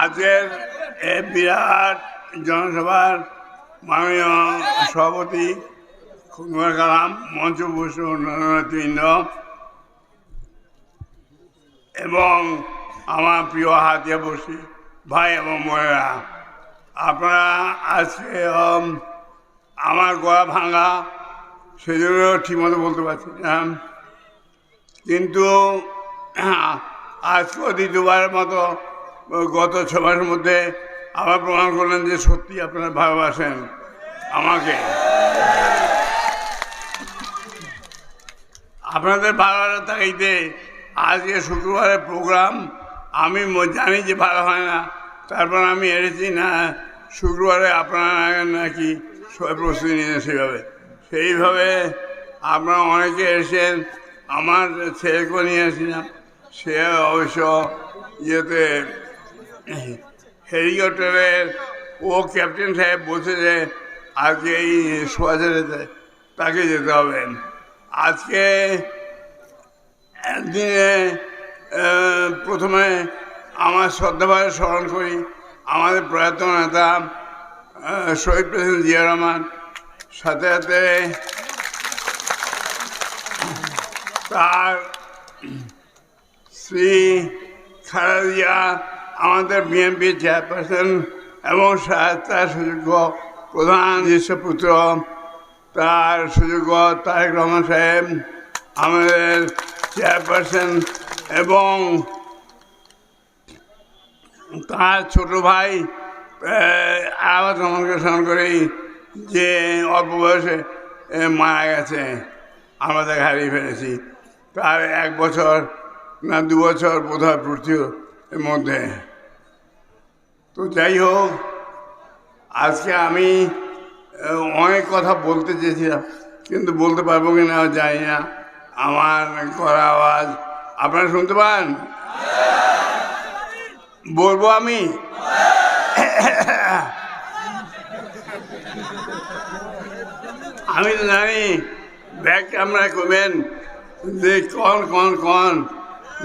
আজকের এ বিরাট জনসভার মাননীয় সভাপতি খুকুর কালাম মঞ্চভূষণ নেতৃবৃন্দ এবং আমার প্রিয় হাতিয়া বসি ভাই এবং বোনেরা। আপনারা আজকে আমার গলা ভাঙা সেজন্য ঠিকমতো বলতে পারছি না। কিন্তু আজকে দ্বিতীয়বারের মতো গত ছ মাসের মধ্যে আবার প্রমাণ করলেন যে সত্যি আপনারা ভালোবাসেন আমাকে। আপনাদের ভালোবাসা থাকাইতে আজকে শুক্রবারের প্রোগ্রাম, আমি জানি যে ভালো হয় না, তারপর আমি এসেছি না, শুক্রবারে আপনারা নাকি প্রস্তুতি নিয়ে সেভাবে। সেইভাবে আপনারা অনেকে এসেছেন আমার ছেলেকে নিয়ে সে অবশ্য ইয়েতে হেলিকপ্টারের ও ক্যাপ্টেন সাহেব বলছে যে, আজকে এই সোয়াজারেতে তাকে যেতে হবে। আজকে দিনে প্রথমে আমার শ্রদ্ধাভাবে স্মরণ করি। আমাদের প্রয়াত নেতা শহীদ প্রেসিডেন্ট জিয়া রহমান। সাথে সাথে তার শ্রী খালেদিয়া আমাদের বিএনপি চেয়ারপারসন এবং তার সুযোগ্য প্রধান পুত্র তার সুযোগ্য তারেক রহমান সাহেব, আমাদের চেয়ারপারসন এবং তার ছোট ভাই আবার রহমানকে স্মরণ করি যে অল্প বয়সে মারা গেছে। তাকে হারিয়ে ফেলেছি। তার এক বছর না দু বছর বোধ হয় পড়ছিল এর মধ্যে। তো যাই হোক, আজকে আমি অনেক কথা বলতে চেয়েছিলাম, কিন্তু বলতে পারব কি না জানি না। আমার করা আওয়াজ আপনারা শুনতে পান? বলব আমি? আমি তো জানি ব্যাগ ক্যামেরা করবেন। যে কন কন কন।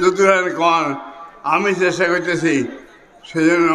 যদুরান কন। আমি চেষ্টা করতেছি সেজন্য